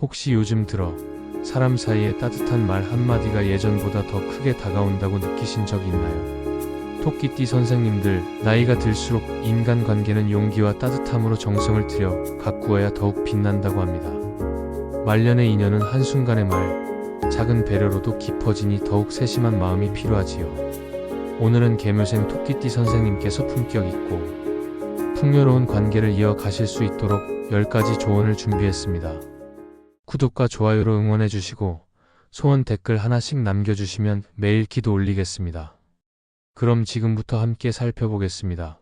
혹시 요즘 들어 사람 사이에 따뜻한 말 한마디가 예전보다 더 크게 다가온다고 느끼신 적 있나요? 토끼띠 선생님들, 나이가 들수록 인간 관계는 용기와 따뜻함으로 정성을 들여 가꾸어야 더욱 빛난다고 합니다. 말년의 인연은 한순간의 말, 작은 배려로도 깊어지니 더욱 세심한 마음이 필요하지요. 오늘은 개묘생 토끼띠 선생님께서 품격 있고 풍요로운 관계를 이어가실 수 있도록 10가지 조언을 준비했습니다. 구독과 좋아요로 응원해주시고 소원 댓글 하나씩 남겨주시면 매일 기도 올리겠습니다. 그럼 지금부터 함께 살펴보겠습니다.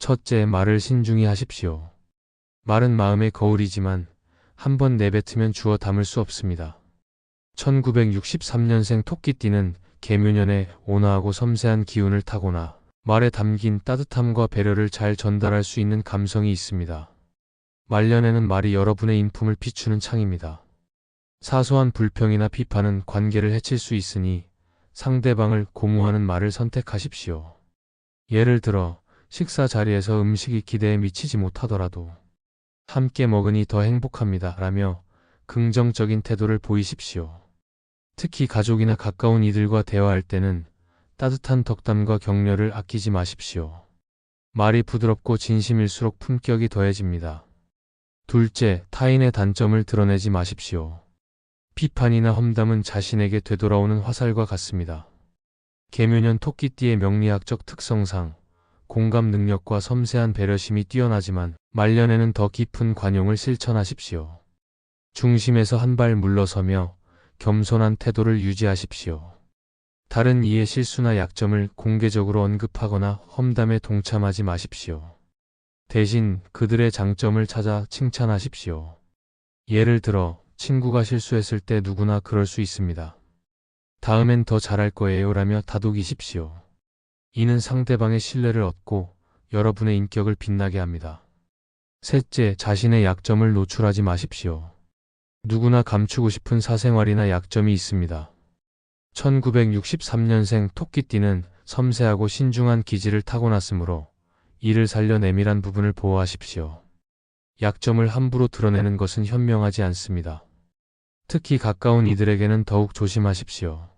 첫째, 말을 신중히 하십시오. 말은 마음의 거울이지만 한 번 내뱉으면 주워 담을 수 없습니다. 1963년생 토끼띠는 개묘년에 온화하고 섬세한 기운을 타고나 말에 담긴 따뜻함과 배려를 잘 전달할 수 있는 감성이 있습니다. 말년에는 말이 여러분의 인품을 비추는 창입니다. 사소한 불평이나 비판은 관계를 해칠 수 있으니 상대방을 고무하는 말을 선택하십시오. 예를 들어 식사 자리에서 음식이 기대에 미치지 못하더라도 함께 먹으니 더 행복합니다. 라며 긍정적인 태도를 보이십시오. 특히 가족이나 가까운 이들과 대화할 때는 따뜻한 덕담과 격려를 아끼지 마십시오. 말이 부드럽고 진심일수록 품격이 더해집니다. 둘째, 타인의 단점을 드러내지 마십시오. 비판이나 험담은 자신에게 되돌아오는 화살과 같습니다. 개묘년 토끼띠의 명리학적 특성상 공감 능력과 섬세한 배려심이 뛰어나지만 말년에는 더 깊은 관용을 실천하십시오. 중심에서 한 발 물러서며 겸손한 태도를 유지하십시오. 다른 이의 실수나 약점을 공개적으로 언급하거나 험담에 동참하지 마십시오. 대신 그들의 장점을 찾아 칭찬하십시오. 예를 들어 친구가 실수했을 때 누구나 그럴 수 있습니다. 다음엔 더 잘할 거예요 라며 다독이십시오. 이는 상대방의 신뢰를 얻고 여러분의 인격을 빛나게 합니다. 셋째, 자신의 약점을 노출하지 마십시오. 누구나 감추고 싶은 사생활이나 약점이 있습니다. 1963년생 토끼띠는 섬세하고 신중한 기질을 타고났으므로 이를 살려 내밀한 부분을 보호하십시오. 약점을 함부로 드러내는 것은 현명하지 않습니다. 특히 가까운 이들에게는 더욱 조심하십시오.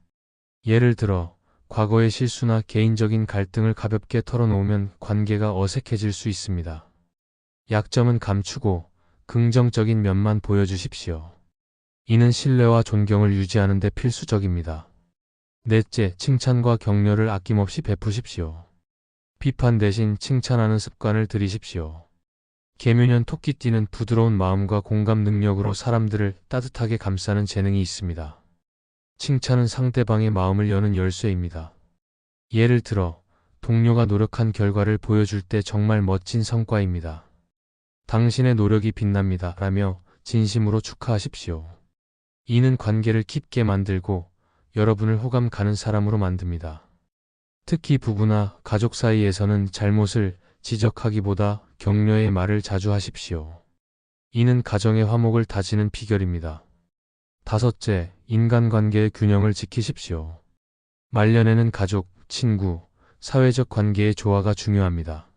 예를 들어, 과거의 실수나 개인적인 갈등을 가볍게 털어놓으면 관계가 어색해질 수 있습니다. 약점은 감추고 긍정적인 면만 보여주십시오. 이는 신뢰와 존경을 유지하는 데 필수적입니다. 넷째, 칭찬과 격려를 아낌없이 베푸십시오. 비판 대신 칭찬하는 습관을 들이십시오. 개묘년 토끼띠는 부드러운 마음과 공감 능력으로 사람들을 따뜻하게 감싸는 재능이 있습니다. 칭찬은 상대방의 마음을 여는 열쇠입니다. 예를 들어, 동료가 노력한 결과를 보여줄 때 정말 멋진 성과입니다. 당신의 노력이 빛납니다. 라며 진심으로 축하하십시오. 이는 관계를 깊게 만들고 여러분을 호감 가는 사람으로 만듭니다. 특히 부부나 가족 사이에서는 잘못을 지적하기보다 격려의 말을 자주 하십시오. 이는 가정의 화목을 다지는 비결입니다. 다섯째, 인간관계의 균형을 지키십시오. 말년에는 가족, 친구, 사회적 관계의 조화가 중요합니다.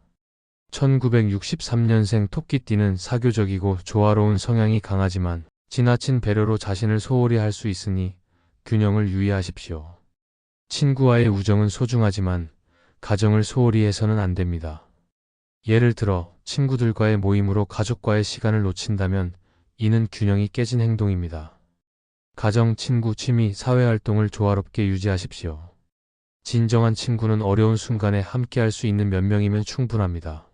1963년생 토끼띠는 사교적이고 조화로운 성향이 강하지만 지나친 배려로 자신을 소홀히 할 수 있으니 균형을 유의하십시오. 친구와의 우정은 소중하지만 가정을 소홀히 해서는 안 됩니다. 예를 들어 친구들과의 모임으로 가족과의 시간을 놓친다면 이는 균형이 깨진 행동입니다. 가정, 친구, 취미, 사회활동을 조화롭게 유지하십시오. 진정한 친구는 어려운 순간에 함께할 수 있는 몇 명이면 충분합니다.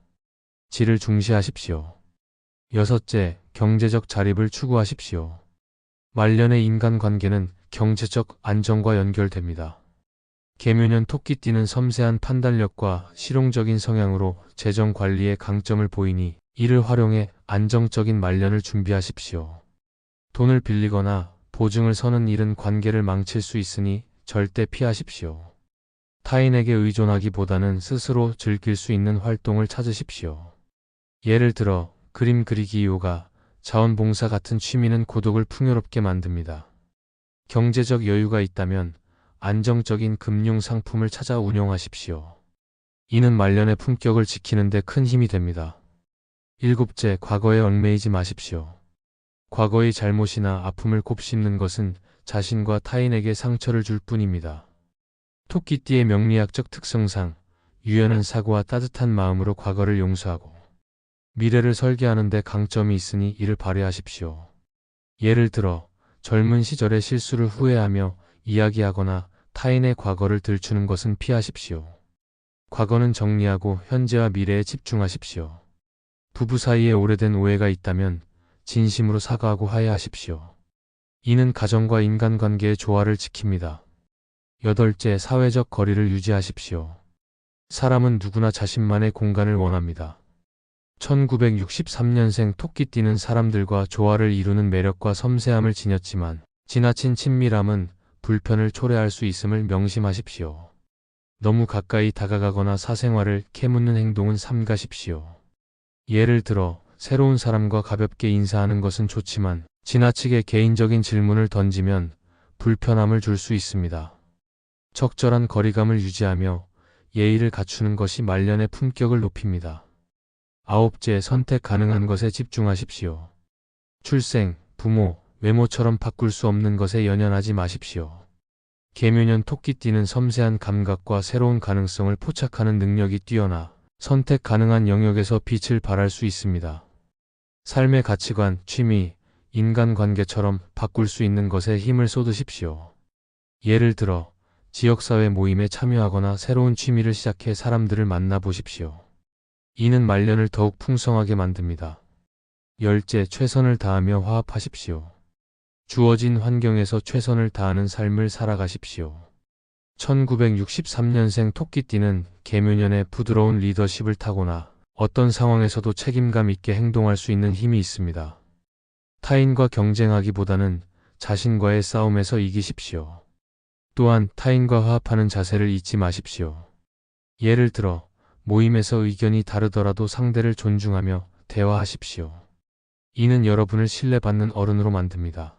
질을 중시하십시오. 여섯째, 경제적 자립을 추구하십시오. 말년의 인간관계는 경제적 안정과 연결됩니다. 개묘년 토끼띠는 섬세한 판단력과 실용적인 성향으로 재정 관리에 강점을 보이니 이를 활용해 안정적인 말년을 준비하십시오. 돈을 빌리거나 보증을 서는 일은 관계를 망칠 수 있으니 절대 피하십시오. 타인에게 의존하기보다는 스스로 즐길 수 있는 활동을 찾으십시오. 예를 들어 그림 그리기 요가, 자원봉사 같은 취미는 고독을 풍요롭게 만듭니다. 경제적 여유가 있다면 안정적인 금융 상품을 찾아 운용하십시오. 이는 말년의 품격을 지키는 데 큰 힘이 됩니다. 일곱째, 과거에 얽매이지 마십시오. 과거의 잘못이나 아픔을 곱씹는 것은 자신과 타인에게 상처를 줄 뿐입니다. 토끼띠의 명리학적 특성상 유연한 사고와 따뜻한 마음으로 과거를 용서하고 미래를 설계하는데 강점이 있으니 이를 발휘하십시오. 예를 들어 젊은 시절의 실수를 후회하며 이야기하거나 타인의 과거를 들추는 것은 피하십시오. 과거는 정리하고 현재와 미래에 집중하십시오. 부부 사이에 오래된 오해가 있다면 진심으로 사과하고 화해하십시오. 이는 가정과 인간관계의 조화를 지킵니다. 여덟째, 사회적 거리를 유지하십시오. 사람은 누구나 자신만의 공간을 원합니다. 1963년생 토끼띠는 사람들과 조화를 이루는 매력과 섬세함을 지녔지만 지나친 친밀함은 불편을 초래할 수 있음을 명심하십시오. 너무 가까이 다가가거나 사생활을 캐묻는 행동은 삼가십시오. 예를 들어 새로운 사람과 가볍게 인사하는 것은 좋지만 지나치게 개인적인 질문을 던지면 불편함을 줄 수 있습니다. 적절한 거리감을 유지하며 예의를 갖추는 것이 말년의 품격을 높입니다. 아홉째, 선택 가능한 것에 집중하십시오. 출생, 부모, 외모처럼 바꿀 수 없는 것에 연연하지 마십시오. 개묘년 토끼띠는 섬세한 감각과 새로운 가능성을 포착하는 능력이 뛰어나 선택 가능한 영역에서 빛을 발할 수 있습니다. 삶의 가치관, 취미, 인간관계처럼 바꿀 수 있는 것에 힘을 쏟으십시오. 예를 들어 지역사회 모임에 참여하거나 새로운 취미를 시작해 사람들을 만나보십시오. 이는 말년을 더욱 풍성하게 만듭니다. 열째, 최선을 다하며 화합하십시오. 주어진 환경에서 최선을 다하는 삶을 살아가십시오. 1963년생 토끼띠는 개묘년에 부드러운 리더십을 타고나 어떤 상황에서도 책임감 있게 행동할 수 있는 힘이 있습니다. 타인과 경쟁하기보다는 자신과의 싸움에서 이기십시오. 또한 타인과 화합하는 자세를 잊지 마십시오. 예를 들어 모임에서 의견이 다르더라도 상대를 존중하며 대화하십시오. 이는 여러분을 신뢰받는 어른으로 만듭니다.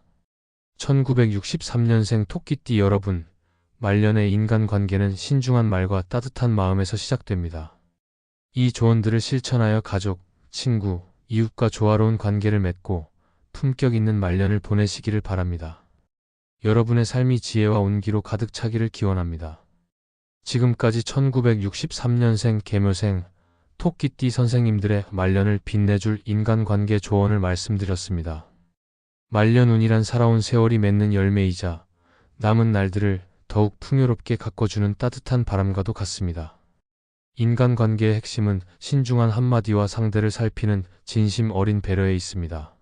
1963년생 토끼띠 여러분, 말년의 인간관계는 신중한 말과 따뜻한 마음에서 시작됩니다. 이 조언들을 실천하여 가족, 친구, 이웃과 조화로운 관계를 맺고 품격 있는 말년을 보내시기를 바랍니다. 여러분의 삶이 지혜와 온기로 가득 차기를 기원합니다. 지금까지 1963년생 개묘생 토끼띠 선생님들의 말년을 빛내줄 인간관계 조언을 말씀드렸습니다. 말년운이란 살아온 세월이 맺는 열매이자 남은 날들을 더욱 풍요롭게 가꿔주는 따뜻한 바람과도 같습니다. 인간관계의 핵심은 신중한 한마디와 상대를 살피는 진심 어린 배려에 있습니다.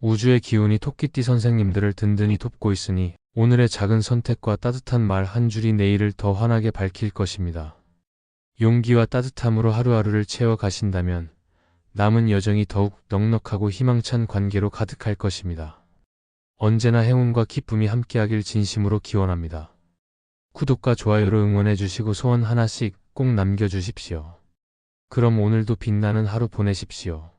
우주의 기운이 토끼띠 선생님들을 든든히 돕고 있으니 오늘의 작은 선택과 따뜻한 말 한 줄이 내일을 더 환하게 밝힐 것입니다. 용기와 따뜻함으로 하루하루를 채워 가신다면 남은 여정이 더욱 넉넉하고 희망찬 관계로 가득할 것입니다. 언제나 행운과 기쁨이 함께하길 진심으로 기원합니다. 구독과 좋아요로 응원해 주시고 소원 하나씩 꼭 남겨주십시오. 그럼 오늘도 빛나는 하루 보내십시오.